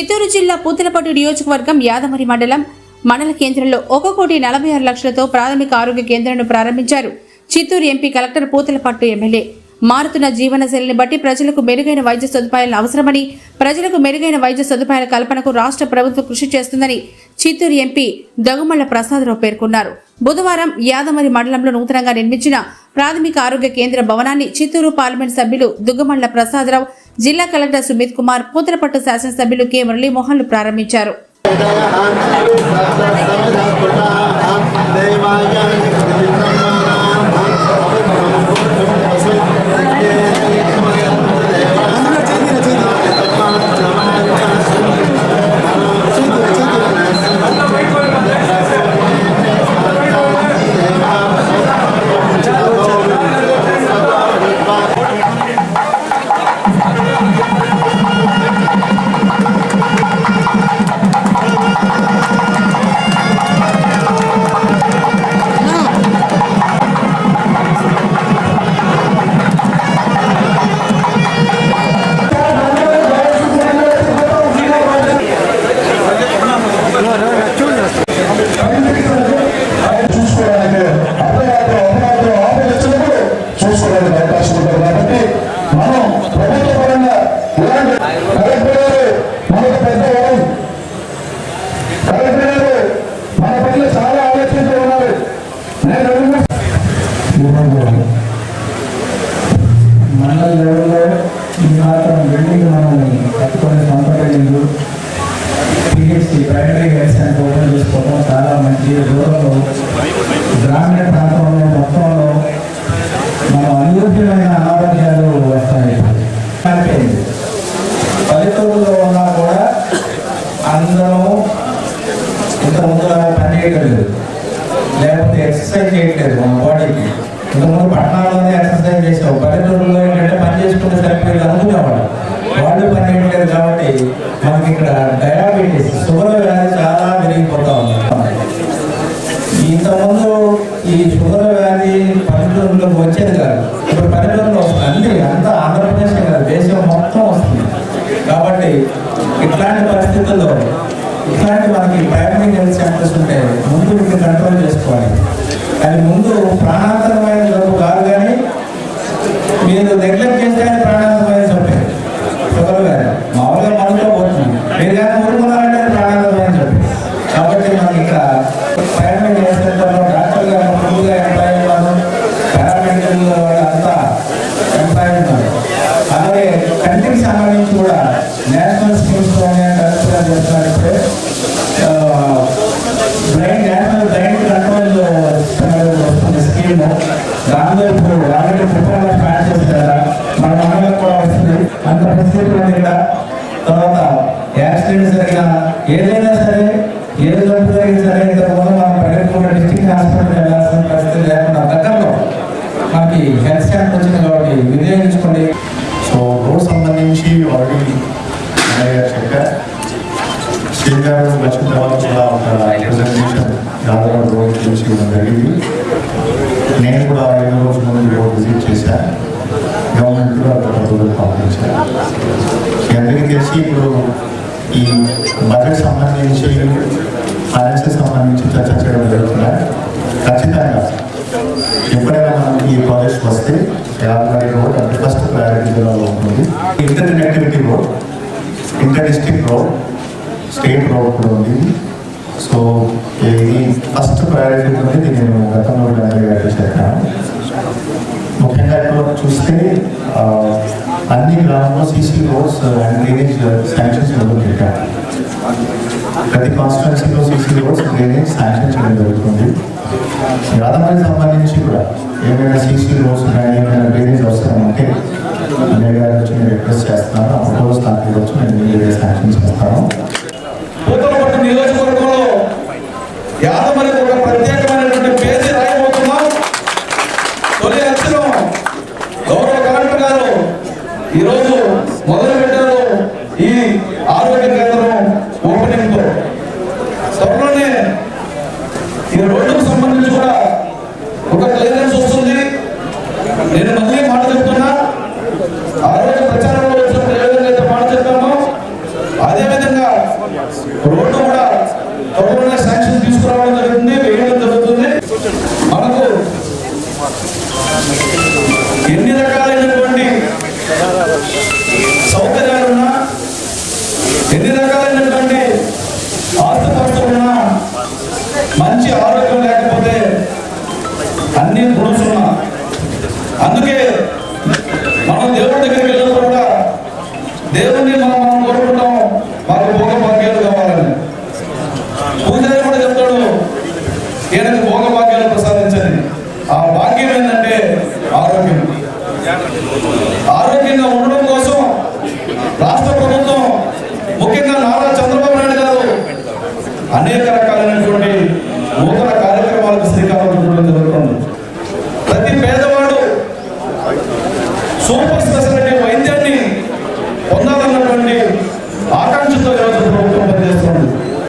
చిత్తూరు జిల్లా పూతలపట్టు నియోజకవర్గం యాదమరి మండలం మండల కేంద్రంలో ఒక కోటి నలభై ఆరు లక్షలతో ప్రాథమిక ఆరోగ్య కేంద్రాన్ని ప్రారంభించారు Chittoor MP collector Puthalapattu MLA. మారుతున్న జీవనశైలిని బట్టి ప్రజలకు మెరుగైన వైద్య సదుపాయాలు అవసరమని ప్రజలకు మెరుగైన వైద్య సదుపాయాల కల్పనకు రాష్ట్ర ప్రభుత్వం కృషి చేస్తుందని చిత్తూరు ఎంపీ దగుమళ్ళ ప్రసాదరావు పేర్కొన్నారు. బుధవారం యాదమరి మండలంలో నూతనంగా నిర్మించిన ప్రాథమిక ఆరోగ్య కేంద్ర భవనాన్ని చిత్తూరు పార్లమెంట్ సభ్యులు దుగ్గమళ్ళ ప్రసాదరావు జిల్లా కలెక్టర్ సుమిత్ కుమార్ పూతలపట్టు శాసనసభ్యులు కె మురళీమోహన్లు ప్రారంభించారు ఈ మంచి దూరంలో గ్రామీణ ప్రాంతంలో మొత్తంలో మనం అనూహ్యమైన అనారోగ్యాలు వస్తాయి. అనిపించింది పల్లెటూరులో ఉన్నా కూడా అందరం ఇంతకుముందు ముందుగా పని చేయట్లేదు లేకపోతే ఎక్సర్సైజ్ చేయట్లేదు మన బాడీకి. ఇంతకుముందు పట్టణాల్లోనే ఎక్సర్సైజ్ చేసాం పల్లెటూరులో ఏంటంటే పని చేసుకుంటే సరిపోయేది అనుకునేవాళ్ళు. వాళ్ళు పని చేయట్లేదు కాబట్టి మనకి ఇక్కడ డయాబెటీస్ వచ్చేది కాదు. ఇప్పుడు పల్లెటూరులో వస్తుంది. అన్ని అంతా ఆంధ్రప్రదేశ్ కాదు. దేశం మొత్తం వస్తుంది. కాబట్టి ఇట్లాంటి పరిస్థితుల్లో ఇట్లాంటి మనకి ప్రైమరీ హెల్త్ సెంటర్స్ ఉంటే ముందు వీటిని కంట్రోల్ చేసుకోవాలి అది ముందు ప్రాణాంతరమైన జబ్బు కాదు కానీ మీరు నెగ్లెక్ట్ చేస్తే అది ప్రాణాంతరమైన జబ్బే షుగర్ వ్యాధి మామూలుగా మనతో పోతుంది మీరు కానీ ఊరుకున్నారంటే అది ప్రాణాంతరమైన జబ్బు కాబట్టి మనకి ఇక్కడ ప్రైమరీ హెల్త్ సెంటర్లో డాక్టర్ గారు ముందుగా ఎంప్లాయ్ ఉన్నారు పారామెడికల్ వాళ్ళు అంతా ఎంప్లాయ్ ఉన్నారు అలాగే కంటికి సంబంధించి కూడా నేషనల్ స్కీమ్స్ కరెక్ట్గా చేస్తున్నారు ఇప్పుడే బ్లైండ్ నేషనల్ బ్లైండ్ కంట్రోల్ వస్తుంది స్కీమ్. దానిలో ఇప్పుడు ఆల్రెడీ ప్రిపేర్ ప్లాన్ చేస్తారా మన మండలం కూడా వస్తుంది. అంత ఫెసిలిటీ ఉంది ఇక్కడ తర్వాత యాక్సిడెంట్ జరిగిన ఏదైనా సరే ఏ జబ్బు జరిగినా సరే ఇంతకుముందు మనం పల్లెటూరు డిస్ట్రిక్ట్ హాస్పిటల్ వెళ్ళాల్సిన వచ్చిన ఒక దాదాపు చూసి జరిగింది. నేను కూడా ఐదు రోజుల ముందు విజిట్ చేశాను గవర్నమెంట్ అక్కడ ప్రపోజల్ పంపించారు. మీ తెలిసి ఇప్పుడు ఈ బడ్జెట్ సంబంధించి ఫైనాన్షియల్ సంబంధించి చర్చ చేయడం జరుగుతున్నాయి ఖచ్చితంగా. ఎప్పుడైనా ఈ ప్రాజెక్ట్స్ వస్తే యాభై రోడ్ అంటే ఫస్ట్ ఉంటుంది inter connectivity road inter district road state road కూడా ఉంది. ఫస్ట్ ప్రయారిటీ నేను గతంలో కూడా గారికి చెప్పాను ముఖ్యంగా ఇప్పుడు చూస్తే అన్ని గ్రామంలో CC roads and drainage sanctions మొదలు పెట్టారు ప్రతి కాన్స్టిట్యున్సీలో సీసీ రోడ్స్ డ్రైనేజ్ శాంక్షన్ చేయడం జరుగుతుంది యాదమరికి సంబంధించి కూడా ఏమైనా సీసీ రోడ్స్ కానీ ఏమైనా డ్రైనేజ్ అవసరం ఉంటే అన్నయ్య గారి నుంచి నేను రిక్వెస్ట్ చేస్తున్నాను అప్పుడు స్థానిక వచ్చి నేను మీడియా శాంక్షన్ చేస్తాను పూతలపట్టు ఈరోజు మొదలు దేవుని మనం మనం కోరుకుంటాం. మాకు భోగ భాగ్యాలు కావాలని. పూజారి కూడా చెప్తాడు ఈయనకు భోగ భాగ్యాలు ప్రసాదించని ఆ భాగ్యం ఏంటంటే ఆరోగ్యం. ఆరోగ్యంగా ఉండడం